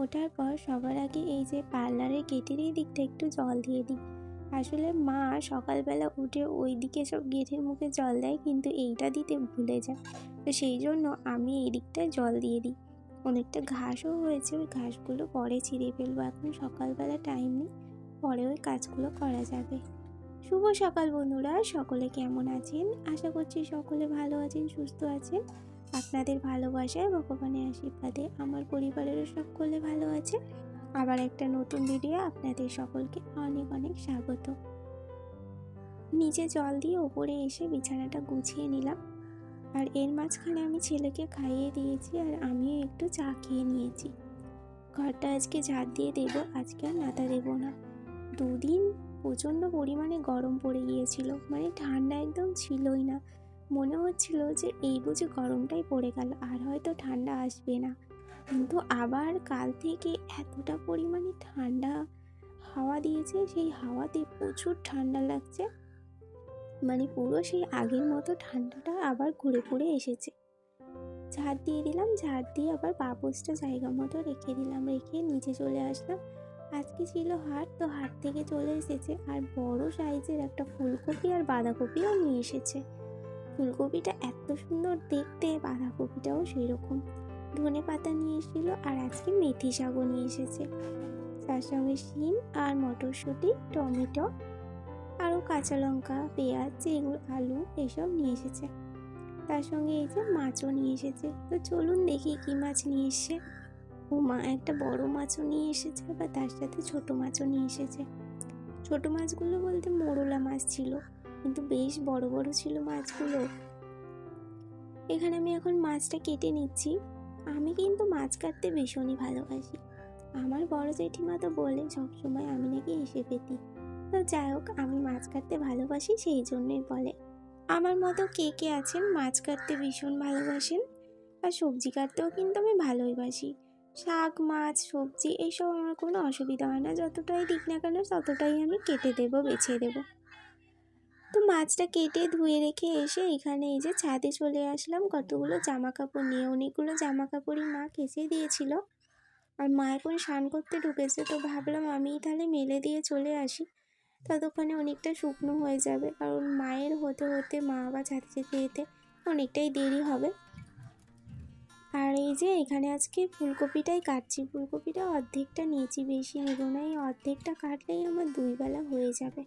ওঠার পর সবার আগে এই যে পার্লারের গেটের এই দিকটা একটু জল দিয়ে দিই। আসলে মা সকালবেলা উঠে ওই দিকে সব গেটের মুখে জল দেয়, কিন্তু এইটা দিতে ভুলে যায়। তো সেই জন্য আমি এই দিকটায় জল দিয়ে দিই। অনেকটা ঘাসও হয়েছে, ওই ঘাসগুলো পরে ছিঁড়ে ফেলব। এখন সকালবেলা টাইম নেই, পরে ওই কাজগুলো করা যাবে। শুভ সকাল বন্ধুরা, সকলে কেমন আছেন? আশা করছি সকলে ভালো আছেন, সুস্থ আছেন। আপনাদের ভালোবাসায় ভগবানের আশীর্বাদে আমার পরিবারেরও সকলে ভালো আছে। আবার একটা নতুন ভিডিও আপনাদের সকলকে অনেক অনেক স্বাগত। নিচে জল দিয়ে ওপরে এসে বিছানাটা গুছিয়ে নিলাম। আর এর মাঝখানে আমি ছেলেকে খাইয়ে দিয়েছি আর আমিও একটু চা খেয়ে নিয়েছি। ঘরটা আজকে ঝাড় দিয়ে দেবো, আজকে আর নাতা দেবো না। দুদিন প্রচণ্ড পরিমাণে গরম পড়ে গিয়েছিল মানে ঠান্ডা একদম ছিলই না। মনে হচ্ছিল যে এই বুঝি গরমটাই পড়ে গেল, আর হয়তো ঠান্ডা আসবে না। কিন্তু আবার কাল থেকে এতটা পরিমাণে ঠান্ডা হাওয়া দিয়েছে, সেই হাওয়াতে প্রচুর ঠান্ডা লাগছে। মানে পুরো সেই আগের মতো ঠান্ডাটা আবার ঘুরে ঘুরে এসেছে। ঝাড় দিয়ে দিলাম, ঝাড় দিয়ে আবার পাপোসটা জায়গা মতো রেখে দিলাম, রেখে নিচে চলে আসলাম। আজকে ছিল হাট, তো হাট থেকে চলে এসেছে, আর বড় সাইজের একটা ফুলকপি আর বাঁধাকপিও নিয়ে এসেছে। ফুলকপিটা এত সুন্দর দেখতে, বাঁধাকপিটাও সেই রকম ধনে পাতা নিয়ে এসেছিল আর আজকে মেথি শাকও নিয়ে এসেছে। তার সঙ্গে শিম আর মটরশুঁটি, টমেটো আরও কাঁচা লঙ্কা, পেঁয়াজ যেগুলো আলু এসব নিয়ে এসেছে। তার সঙ্গে এই যে মাছও নিয়ে এসেছে। তো চলুন দেখি কী মাছ নিয়ে এসছে। ও মা, একটা বড় মাছও নিয়ে এসেছে বা তার সাথে ছোট মাছও নিয়ে এসেছে। ছোট মাছগুলো বলতে মোরলা মাছ ছিল। কিন্তু বেশ বড় বড় ছিল মাছগুলো। এখানে আমি এখন মাছটা কেটে নিচ্ছি। আমি কিন্তু মাছ কাটতে ভীষণই ভালোবাসি। আমার বড় জেঠিমা তো বলে, সবসময় আমি নাকি এসে পেতি তো যাই হোক, আমি মাছ কাটতে ভালোবাসি, সেই জন্যই বলে। আমার মতো কে কে আছেন, মাছ কাটতে ভীষণ ভালোবাসেন। আর সবজি কাটতেও কিন্তু আমি ভালোই বাসি। শাক, মাছ, সবজি, এইসব আমার কোনো অসুবিধা হয় না। যতটাই দিক না কেন, ততটাই আমি কেটে দেবো, বেছে দেবো। তো মাছটা কেটে ধুয়ে রেখে এসে এখানে এই যে ছাদে চলে আসলাম। কতগুলো জামা কাপড় নিয়ে অনেকগুলো জামা কাপড়ই মা কেচে দিয়েছিল। আর মা এখন স্নান করতে ঢুকেছে তো ভাবলাম আমি তাহলে মেলে দিয়ে চলে আসি। ততক্ষণে অনেকটা শুকনো হয়ে যাবে। কারণ মায়ের হতে হতে মা আবার ছাদে যেতে যেতে অনেকটাই দেরি হবে। আর এই যে এখানে আজকে ফুলকপিটাই কাটছি। ফুলকপিটা অর্ধেকটা নিয়েছি বেশি নেব না। এই অর্ধেকটা কাটলেই আমার দুই বেলা হয়ে যাবে।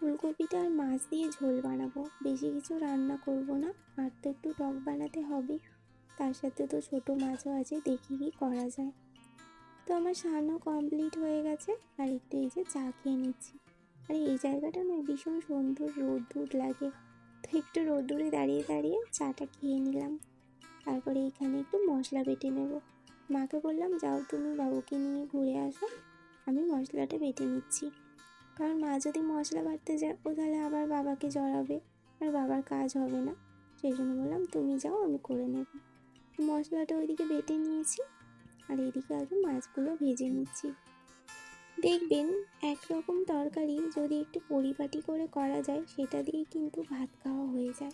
ফুলকপিটা আর মাছ দিয়ে ঝোল বানাবো। বেশি কিছু রান্না করব না, আর তো একটু টক বানাতে হবে। তার সাথে তো ছোটো মাছও আছে, দেখি কি করা যায়। তো আমার স্নানও কমপ্লিট হয়ে গেছে, আর একটু এই যে চা খেয়ে নিচ্ছি। আর এই জায়গাটা না ভীষণ সুন্দর রোদ্দুর লাগে। তো একটু রোদ্দুরে দাঁড়িয়ে দাঁড়িয়ে চাটা খেয়ে নিলাম। তারপরে এখানে একটু মশলা বেটে নেব। মাকে বললাম, যাও তুমি বাবুকে নিয়ে ঘুরে আসো। আমি মশলাটা বেটে নিচ্ছি। কারণ মা যদি মশলা বাটতে যায়, ও তাহলে আবার বাবাকে জড়াবে, আর বাবার কাজ হবে না। সেই জন্য বললাম, তুমি যাও, আমি করে নেব। মশলাটা ওইদিকে বেটে নিয়েছি, আর এদিকে আগে মাছগুলো ভেজে নিচ্ছি। দেখবেন, একরকম তরকারি যদি একটু পরিপাটি করে করা যায়, সেটা দিয়েই কিন্তু ভাত খাওয়া হয়ে যায়।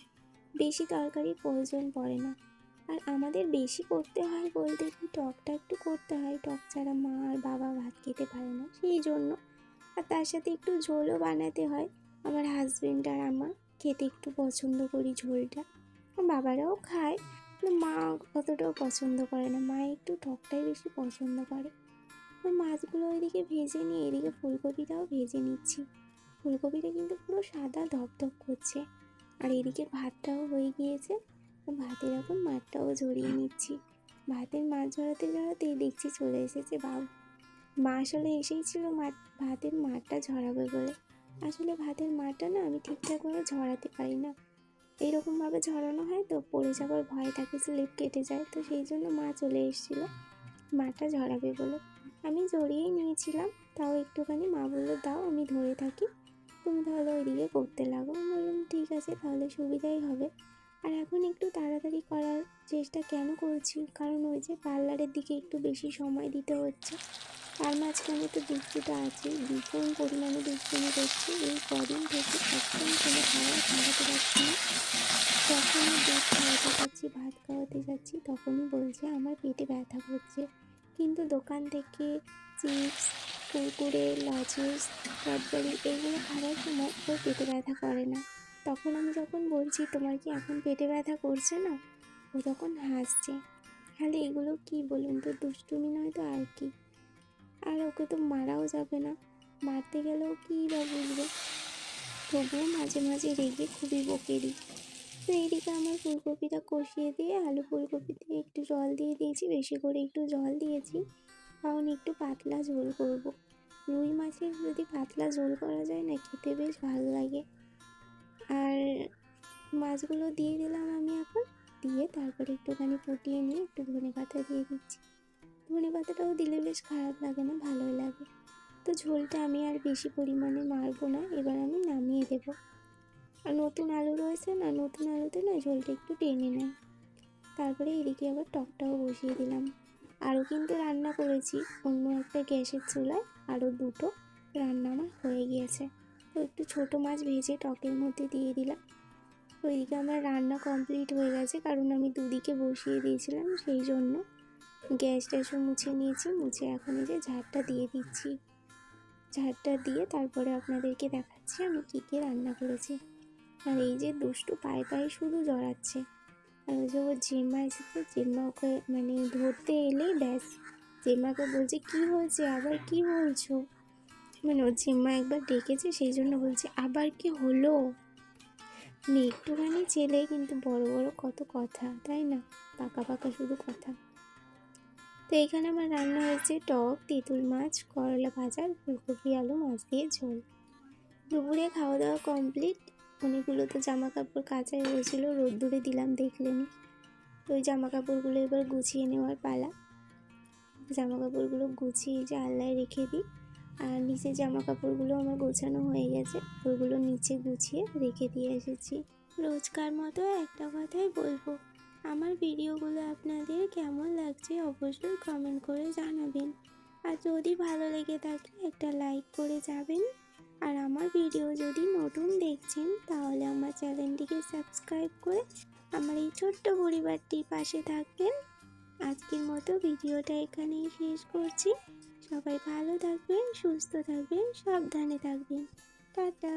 বেশি তরকারির প্রয়োজন পড়ে না। আর আমাদের বেশি করতে হয় বলতে কি, টকটা একটু করতে হয়। টক ছাড়া মা আর বাবা ভাত খেতে পারে না। সেই জন্য আর তার সাথে একটু ঝোলও বানাতে হয়। আমার হাজবেন্ড আর আমার। খেতে একটু পছন্দ করি ঝোলটা। বাবারাও খায়। কিন্তু মা অতটাও পছন্দ করে না। মা একটু টকটাই বেশি পছন্দ করে। তো মাছগুলো ওইদিকে ভেজে নিয়ে, এদিকে ফুলকপিটাও ভেজে নিচ্ছি। ফুলকপিটা কিন্তু পুরো সাদা ধপধপ করছে। আর এদিকে ভাতটাও হয়ে গিয়েছে। ভাতের এখন মাঠটাও ঝরিয়ে নিচ্ছি। ভাতের মাছ ঝরাতে ঝরাতেই দেখছি চলে এসেছে বাবু। মা আসলে এসেই ছিল ভাতের মারটা ঝরাবে বলে। আসলে ভাতের মারটা না আমি ঠিকঠাকভাবে ঝরাতে পারি না। এইরকমভাবে ঝরানো হয় তো পড়ে যাবার ভয় থাকে, স্লিপ কেটে যায়, তো সেই জন্য মা চলে এসেছিল মাঠটা ঝরাবে বলে। আমি জড়িয়েই নিয়েছিলাম, তাও একটুখানি মা বলল, দাও, আমি ধরে থাকি। তুমি তাহলে ওইদিকে করতে লাগো। আমি বললাম, ঠিক আছে, তাহলে সুবিধাই হবে। আর এখন একটু তাড়াতাড়ি করার চেষ্টা কেন করছি? কারণ ওই যে পার্লারের দিকে একটু বেশি সময় দিতে হচ্ছে। তার মাঝখানে তো দুধটা আছে। ভীষণ পরিমাণে দুধপুনি করছে এই কদিন থেকে একদম কোনো খাবার খাওয়াতে পারছি না। যখনই দুধ খাওয়াতে যাচ্ছি, ভাত খাওয়াতে যাচ্ছি, তখনই বলছে, আমার পেটে ব্যথা করছে। কিন্তু দোকান থেকে চিপস, কুরকুরে, লজেস, ক্যাডবেরি এইগুলো খাওয়ার সময় ওর পেটে ব্যথা করে না। তখন আমি যখন বলছি, তোমার কি এখন পেটে ব্যথা করছে না? ও তখন হাসছে। তাহলে এগুলো কি বলুন তো? দুষ্টুমি নয় তো আর কি? আর ওকে তো মারাও যাবে না। মারতে গেলেও কী বা বুঝবে তবুও মাঝে মাঝে রেগে খুবই বকে দিই তো এইদিকে আমার ফুলকপিটা কষিয়ে দিয়ে, আলু ফুলকপিতে একটু জল দিয়ে দিয়েছি, বেশি করে একটু জল দিয়েছি। কারণ একটু পাতলা ঝোল করব। রুই মাছের যদি পাতলা ঝোল করা যায় না, খেতে বেশ ভালো লাগে। আর মাছগুলো দিয়ে দিলাম আমি এখন। দিয়ে তারপরে একটুখানি ফুটিয়ে নিয়ে একটু ধনে পাতা দিয়ে দিচ্ছি। ধনে পাতাটাও দিলে বেশ খারাপ লাগে না, ভালোই লাগে। তো ঝোলটা আমি আর বেশি পরিমাণে মারবো না, এবার আমি নামিয়ে দেবো। আর নতুন আলু রয়েছে না, নতুন আলুতে না ঝোলটা একটু টেনে নেয়। তারপরে এদিকে আবার টকটাও বসিয়ে দিলাম। আরও কিন্তু রান্না করেছি, অন্য একটা গ্যাসের চুলায় আরও দুটো রান্না আমার হয়ে গিয়েছে। তো একটু ছোটো মাছ ভেজে টকের মধ্যে দিয়ে দিলাম। ওইদিকে আমার রান্না কমপ্লিট হয়ে গেছে, কারণ আমি দুদিকে বসিয়ে দিয়েছিলাম সেই জন্য। গ্যাস ট্যাসও মুছে নিয়েছি, মুছে এখন যে ঝাড়টা দিয়ে দিচ্ছি। ঝাড়টা দিয়ে তারপরে আপনাদেরকে দেখাচ্ছি আমি কী কী রান্না করেছি। আর এই যে দুষ্টু পায়ে পায়ে শুধু জড়াচ্ছে। আর ওই যে ওর জেম্মা এসেছে জেম্মা ওকে মানে ধরতে এলেই ব্যাস। জেম্মাকে বলছে, কি হয়েছে? আবার কি বলছো? মানে ওর জেম্মা একবার ডেকেছে, সেই জন্য বলছে, আবার কি হলো? মানে একটুখানি ছেলে কিন্তু বড় বড় কত কথা, তাই না? পাকা পাকা শুধু কথা। তো এখানে আমার রান্না হয়েছে টক, তেঁতুল মাছ, করলা ভাজা, ফুলকপি, আলু, মাছ দিয়ে ঝোল। দুপুরে খাওয়া দাওয়া কমপ্লিট অনেকগুলো তো জামা কাপড় কাচাই হয়েছিল, রোদ্দুরে দিলাম দেখলেনি তো ওই জামা কাপড়গুলো এবার গুছিয়ে নেওয়ার পালা। জামা কাপড়গুলো গুছিয়ে যে আল্লায় রেখে দিই, আর নিচে জামা কাপড়গুলো আমার গোছানো হয়ে গেছে ওইগুলো নিচে গুছিয়ে রেখে দিয়ে এসেছি। রোজকার মতো একটা কথাই বলব। আমার ভিডিওগুলো আপনাদের কেমন লাগছে অবশ্যই কমেন্ট করে জানাবেন। আর যদি ভালো লেগে থাকে একটা লাইক করে যাবেন। আর আমার ভিডিও যদি নতুন দেখছেন, তাহলে আমার চ্যানেলটিকে সাবস্ক্রাইব করে আমার এই ছোট্ট পরিবারটির পাশে থাকবেন। আজকের মতো ভিডিওটা এখানেই শেষ করছি। সবাই ভালো থাকবেন, সুস্থ থাকবেন, সাবধানে থাকবেন। টাটা।